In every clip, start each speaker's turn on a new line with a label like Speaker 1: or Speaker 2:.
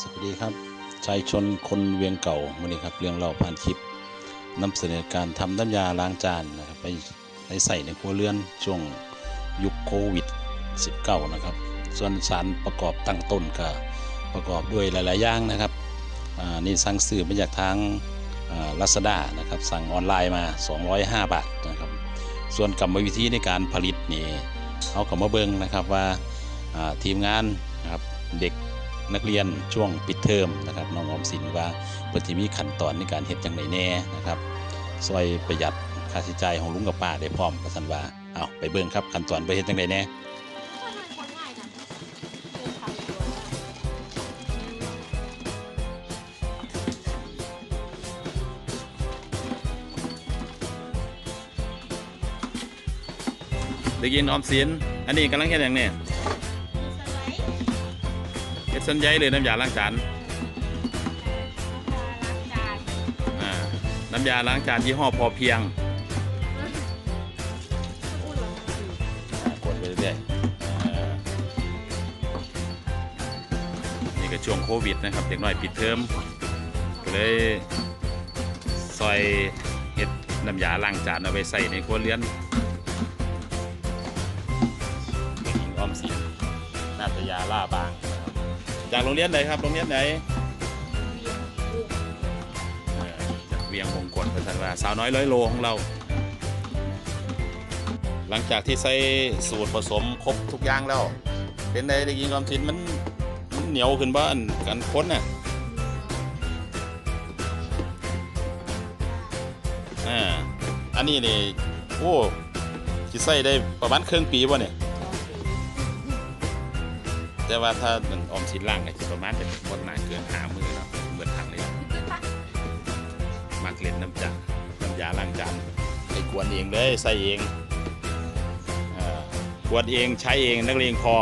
Speaker 1: สวัสดีครับชายชนคนเวียงเก่าวันนี้ครับเรื่องเล่าผ่านคลิปนำเสนอการทำน้ำยาล้างจานนะครับไปไปใส่ในครัวเรือนช่วงยุคโควิด -19 นะครับ ส่วนสารประกอบตั้งต้นก็ประกอบด้วยหลาย ๆ อย่างนะครับนี่สั่งซื้อมาจากทางลาซาด้านะครับสั่งออนไลน์มา 205 บาทนะครับ ส่วนกรรมวิธีในการผลิตนี่เอากลับมาเบิงนะครับว่าอ่าทีมงานนะครับเด็ก นักเรียนช่วงปิดเทอมนะครับน้องออมสินว่าเปิดทีมีขั้นตอนในการเฮ็ดจังไดแน่นะครับซอยประหยัดค่าใช้จ่ายของลุงกับป้าได้พร้อมประสันว่าเอาไปเบิ่งครับขั้นตอนไปเฮ็ดจังไดแน่
Speaker 2: คนทำคนง่ายนะเดินทางอยู่
Speaker 1: ได้ยินออมสินอันนี้กำลังเฮ็ดหยังเนี่ย
Speaker 2: สไลด์
Speaker 1: เฮ็ดสัญญาเลยน้ำยาล้างจาน
Speaker 2: ล้างจาน
Speaker 1: อ่าน้ำยาล้างจานยี่ห้อพอเพียง
Speaker 2: อุ่นหรอ
Speaker 1: อ่ากดไปเรื่อยๆอ่านี่ก็ช่วงโควิดนะครับเด็กน้อยปิดเทอมก็เลยซอยเฮ็ดน้ำยาล้างจานเอาไปใส่ในครัวเรือนเด็กหญิงออมสินนาตยาล่าบางนะครับ จากโรงเรียนไหนครับ โรงเรียนไหนเออจากเวียงมงกลพัฒนาสาวน้อยร้อยโลของเรา หลังจากที่ใส่สูตรผสมครบทุกอย่างแล้ว เป็นไงเด็กหญิงออมสินมันมันเหนียวขึ้นบ้านกันค้นน่ะอ่าอันนี้นี่โอ้ที่ใส่ได้ประมาณครึ่งปีป่ะเนี่ย แต่ว่าถ้ามันออมสินล่างเนี่ยจะประมาณเป็นคนหนาเกินหามือเนาะเหมือนถังเลยนะมักเล่นน้ำจานน้ำยาล้างจานไอ้กวนเองเลยใส่เองกวนเองใช้เองนักเลงพอ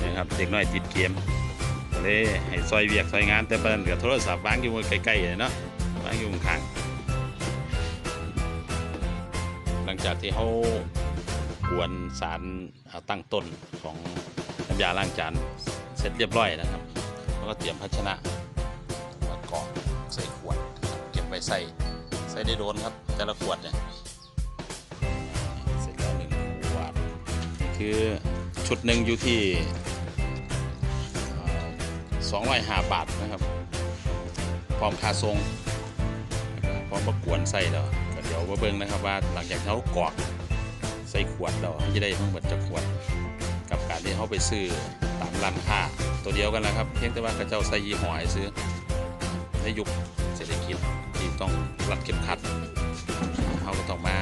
Speaker 1: นี่ครับเด็กน้อยติดเกมเลยให้ซอยเวียกซอยงานแต่ประเด็นกับโทรศัพท์วางอยู่ใกล้ๆเลยเนาะวางอยู่ข้างหลังจากที่เขา วนสารตั้งต้นของน้ำยาล้างจานเสร็จเรียบร้อยนะครับ แล้วก็เตรียมภาชนะมากรอกใส่ขวดเก็บไว้ใส่ใส่ได้โดนครับ แต่ละขวดเนี่ยเสร็จแล้วหนึ่งขวดคือชุดหนึ่งอยู่ที่สองร้อยห้าบาทนะครับพร้อมคาทรงพร้อมประกวนใส่แล้วเดี๋ยวมาเบิ่งนะครับว่าหลังจากเขากรอก ใส่ขวดเราจะได้ทั้งหมดจากขวด กับการที่เขาไปซื้อตามร้านค้าตัวเดียวกันแหละครับ เพียงแต่ว่าเขาเจ้าใส่ยี่ห้อให้ซื้อในยุคเศรษฐกิจที่ต้องรัดเข็มขัดเขาก็ต้องมา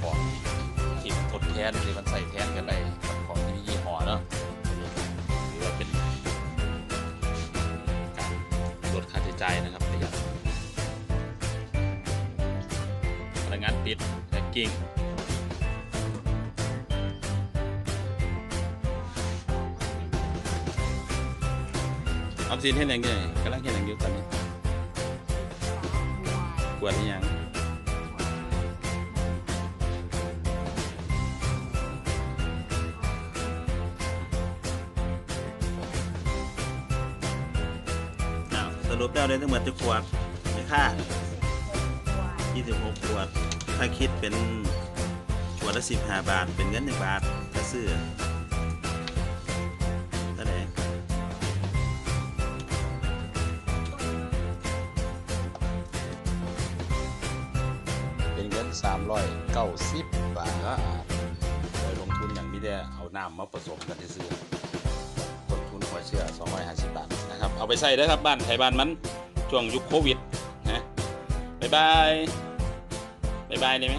Speaker 1: ของที่ทดแทนที่มันใส่แทนกันเลยกับของที่มียี่ห้อเนาะหรือว่าเป็นการลดค่าใช้จ่ายนะครับประหยัดพนักงานปิดแพ็กกิ้ง ออมสินเห็นอย่างไงกำลังเห็นอย่างอยู่ตอนนี้กวดอหยังอ้าวสรุปแล้วได้ทั้งหมดจะขวดม่ค่า 26 ขวด ถ้าคิดเป็นขวดละ 15 บาท เป็นเงิน1บาทถ้าซื้อ 390 บาทโดยลงทุนอย่างนี้ได้เอาน้ำมาผสมกันซื้อๆต้นทุนหัวเชื่อ 250 บาทนะครับ เอาไปใส่ได้ครับบ้านไทยบ้านมันช่วงยุคโควิดนะบ๊ายบายบ๊ายบายได้ไหม